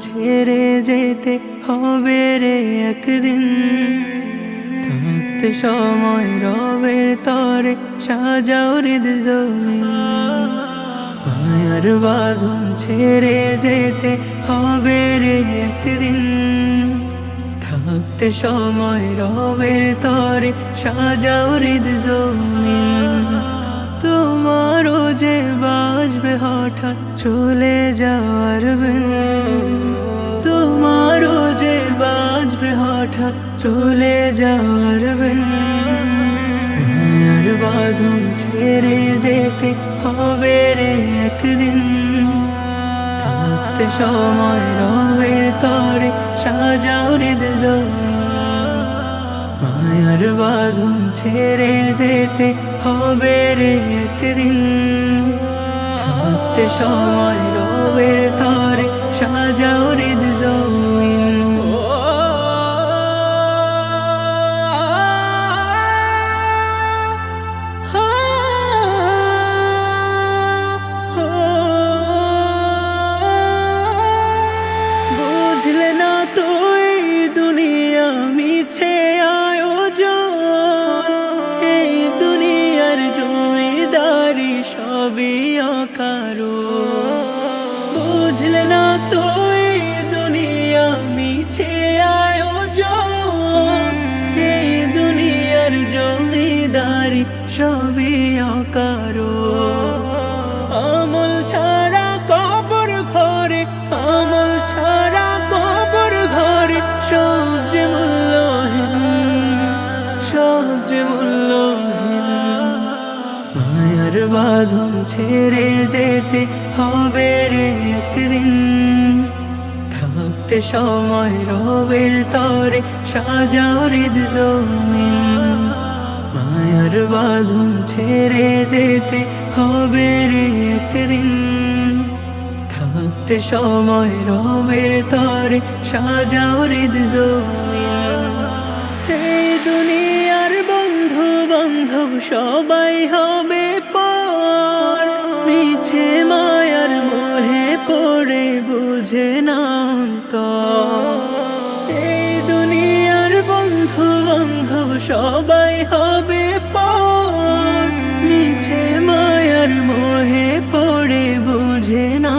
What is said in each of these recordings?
ছেড়ে যেতে হবে রে একদিন। থাকতে সময় রবের তরে সাজাও হৃদ জমিন। মায়ার বাঁধন ছেড়ে যেতে হবে রে একদিন। থাকতে সময় রবের তরে সাজাও হৃদ জমিন। তোমারও যে বাজবে হঠাৎ চলে যাওয়ার বিন তোমারও যে বাজবে হঠাৎ চলে যাওয়ার মায়ার বাঁধন ছেড়ে যেতে হবে রে একদিন। থাকতে সময় রবের তরে সাজাও হৃদ মায়ার বাঁধন ছেড়ে যেতে হবে রে একদিন। সময় রবের তরে। বাঁধন ছেড়ে যেতে হবে রে একদিন। থাকতে সময় রবের তরে সাজাও হৃদ জমিন। মায়ার বাঁধন ছেড়ে যেতে হবে রে একদিন। থাকতে সময় রবের তরে সাজাও হৃদ জমিন। এই দুনিয়ার বন্ধু বান্ধব সবাই হবে পর বন্ধু বান্ধব সবাই হবে পর মিছে মায়ার মোহে পড়ে বুঝে না।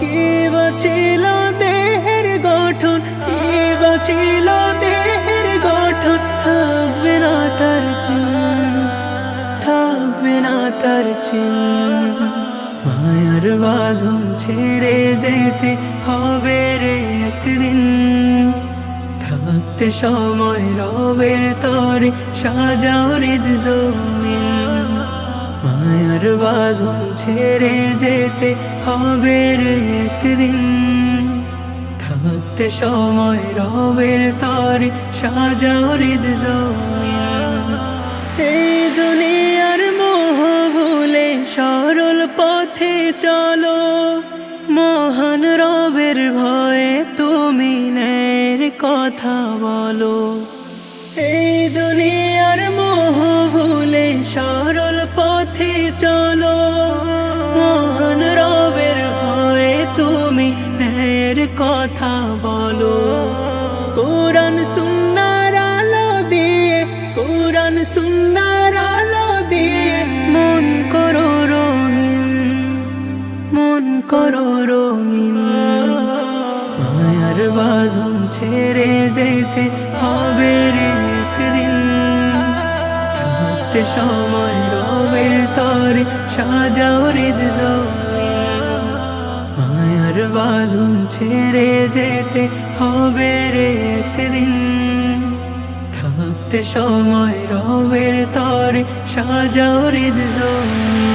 কে বাঁচিল দেহের গঠন? কে বাঁচিল দেহের গঠন? থাকবে না তার চিন থাকবে না তার চিন মায়ার বাঁধন ছেড়ে যেতে হবে রে একদিন। থাকতে সময় রবের তরে সাজাও হৃদ জমিন। মায়ার বাঁধন ছেড়ে যেতে হবে একদিন। থাকতে সময় রবের তরে সাজাও হৃদ জমিন। এই দুনিয়ার মোহ ভুলে সরল পথে চলো মহান কথা বলো। এই দুনিয়ার মোহ ভুলে সরল পথে চলো। মোহন রবের ভয়ে তুমি ন্যায়ের কথা বলো। কোরআন সুন্নার আলো দিয়ে, কোরআন সুন্নার থাকতে সময় রবের তরে সাজাও হৃদ মায়ার বাঁধন ছেড়ে যেতে হবে রে একদিন। থাকতে সময় রবের তরে সাজাও হৃদ জমিন।